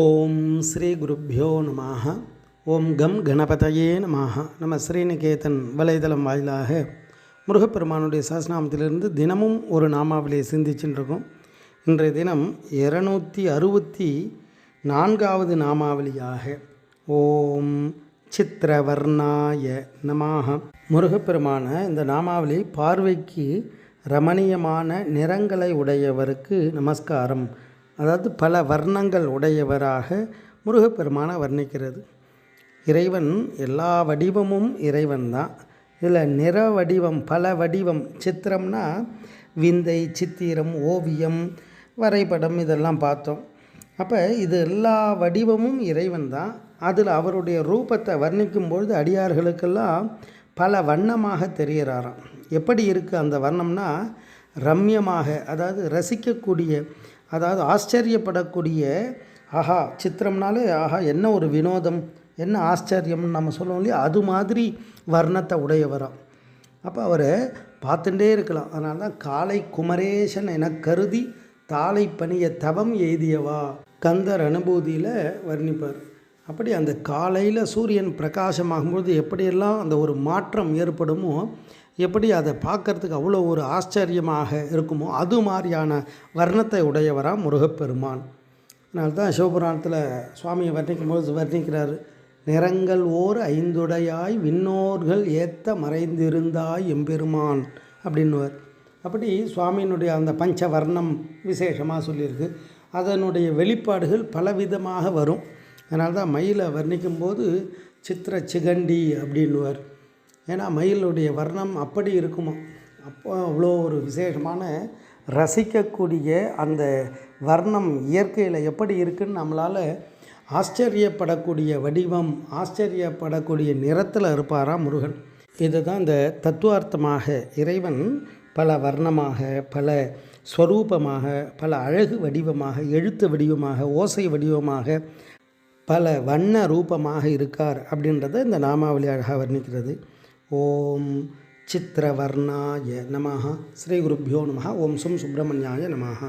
ஓம் ஸ்ரீ குருப்பியோ நமः ஓம் கம் கணபதையே நமாக. நம்ம ஸ்ரீநிகேதன் வலைதளம் வாயிலாக முருகப்பெருமானுடைய சஹஸ்ரநாமத்திலிருந்து தினமும் ஒரு நாமாவிலே சிந்திச்சுட்டுருக்கோம் இன்றைய தினம் இருநூற்றி அறுபத்தி நான்காவது நாமாவளியாக ஓம் சித்திரவர்ணாய நமாக. முருகப்பெருமான இந்த நாமாவளி பார்வைக்கு ரமணீயமான நிறங்களை உடையவருக்கு நமஸ்காரம். அதாவது பல வர்ணங்கள் உடையவராக முருகப்பெருமானை வர்ணிக்கிறது. இறைவன் எல்லா வடிவமும் இறைவன் தான். இதில் நிற வடிவம் பல வடிவம் சித்திரம்னா விந்தை சித்திரம் ஓவியம் வரைபடம் இதெல்லாம் பார்த்தோம். அப்போ இது எல்லா வடிவமும் இறைவன் தான். அதில் அவருடைய ரூபத்தை வர்ணிக்கும் பொழுது அடியார்களுக்கெல்லாம் பல வண்ணமாக தெரிகிறாராம். எப்படி இருக்குது அந்த வர்ணம்னா ரம்யமாக அதாவது ரசிக்கக்கூடிய அதாவது ஆச்சரியப்படக்கூடிய ஆஹா சித்திரம்னாலே ஆஹா என்ன ஒரு வினோதம் என்ன ஆச்சரியம்னு நம்ம சொல்லுவோம் இல்லையா? அது மாதிரி வர்ணத்தை உடையவராம். அப்போ அவர் பார்த்துட்டே இருக்கலாம். அதனால தான் காலை குமரேசன் என கருதி தாளை பணிய தவம் எய்தியவா? கந்தர் அனுபூதியில் வர்ணிப்பார். அப்படி அந்த காலையில் சூரியன் பிரகாசமாகும்போது எப்படியெல்லாம் அந்த ஒரு மாற்றம் ஏற்படுமோ எப்படி அதை பார்க்கறதுக்கு அவ்வளோ ஒரு ஆச்சரியமாக இருக்குமோ அது மாதிரியான வர்ணத்தை உடையவராக முருகப்பெருமான். அதனால தான் சிவபுராணத்தில் சுவாமியை வர்ணிக்கும் போது வர்ணிக்கிறார் நிறங்கள் ஓர் ஐந்துடையாய் விண்ணோர்கள் ஏத்த மறைந்திருந்தாய் எம்பெருமான் அப்படின்னுவார். அப்படி சுவாமியினுடைய அந்த பஞ்ச வர்ணம் விசேஷமாக சொல்லியிருக்கு. அதனுடைய வெளிப்பாடுகள் பலவிதமாக வரும். அதனால தான் மயிலை வர்ணிக்கும்போது சித்திர சிகண்டி அப்படின்னுவார். ஏன்னா மயிலுடைய வர்ணம் அப்படி இருக்குமா? அப்போ அவ்வளோ ஒரு விசேஷமான ரசிக்கக்கூடிய அந்த வர்ணம் இயற்கையில் எப்படி இருக்குன்னு நம்மளால் ஆச்சரியப்படக்கூடிய வடிவம் ஆச்சரியப்படக்கூடிய நிறத்தில் இருப்பாராம் முருகன்? இதுதான் இந்த தத்துவார்த்தமாக இறைவன் பல வர்ணமாக பல ஸ்வரூபமாக பல அழகு வடிவமாக எழுத்து வடிவமாக ஓசை வடிவமாக பல வண்ண ரூபமாக இருக்கார் அப்படின்றத இந்த நாமாவளி அழகாக வர்ணிக்கிறது. ஓம் சித்திரவர்ணாய நமः ஸ்ரீ குருப்பியோ நமः ஓம் சும் சுப்பிரமணியாய நமः